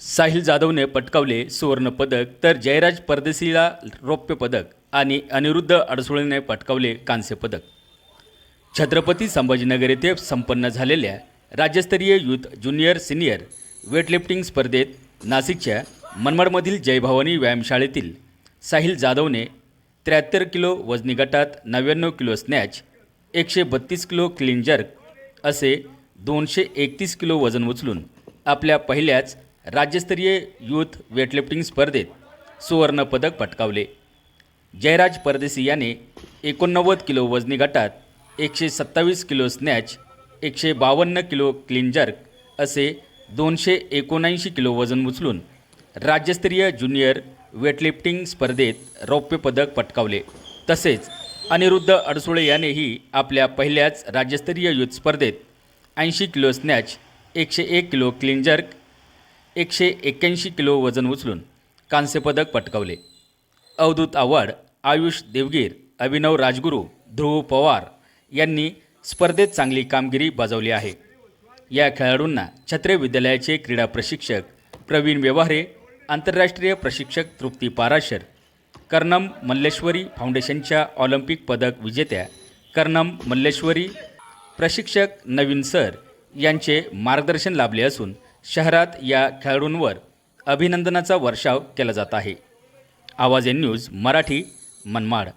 साहिल जाधवने पटकावले सुवर्णपदक तर जयराज परदेशीला रौप्य पदक आणि अनिरुद्ध अडसुळेने पटकावले कांस्य पदक. छत्रपती संभाजीनगर येथे संपन्न झालेल्या राज्यस्तरीय युथ ज्युनियर सिनियर वेटलिफ्टिंग स्पर्धेत नाशिकच्या मनमाडमधील जयभवानी व्यायामशाळेतील साहिल जाधवने त्र्याहत्तर किलो वजनी गटात नव्याण्णव किलो स्नॅच एकशे बत्तीस किलो क्लीन जर्क असे दोनशे एकतीस किलो वजन उचलून आपल्या पहिल्याच राज्यस्तरीय यूथ वेटलिफ्टिंग स्पर्धेत सुवर्णपदक पटकावले. जयराज परदेसी याने एकोणनव्वद किलो वजनी गटात एकशे सत्तावीस किलो स्नॅच एकशे बावन्न किलो क्लिनजर्क असे दोनशे एकोणऐंशी किलो वजन उचलून राज्यस्तरीय ज्युनियर वेटलिफ्टिंग स्पर्धेत रौप्य पदक पटकावले. तसेच अनिरुद्ध अडसुळे यानेही आपल्या पहिल्याच राज्यस्तरीय युथ स्पर्धेत ऐंशी किलो स्नॅच एकशे एक किलो क्लिंजर्क एकशे एक्क्याऐंशी किलो वजन उचलून कांस्यपदक पटकावले. अवधूत आव्हाड आयुष देवगीर अभिनव राजगुरू ध्रुव पवार यांनी स्पर्धेत चांगली कामगिरी बजावली आहे. या खेळाडूंना छत्रे विद्यालयाचे क्रीडा प्रशिक्षक प्रवीण व्यवहारे आंतरराष्ट्रीय प्रशिक्षक तृप्ती पाराशर कर्णम मल्लेश्वरी फाउंडेशनच्या ऑलिम्पिक पदक विजेत्या कर्णम मल्लेश्वरी प्रशिक्षक नवीन सर यांचे मार्गदर्शन लाभले असून शहरात या खेळाडूंवर अभिनंदनाचा वर्षाव केला जात आहे. आवाज एन न्यूज मराठी मनमाड.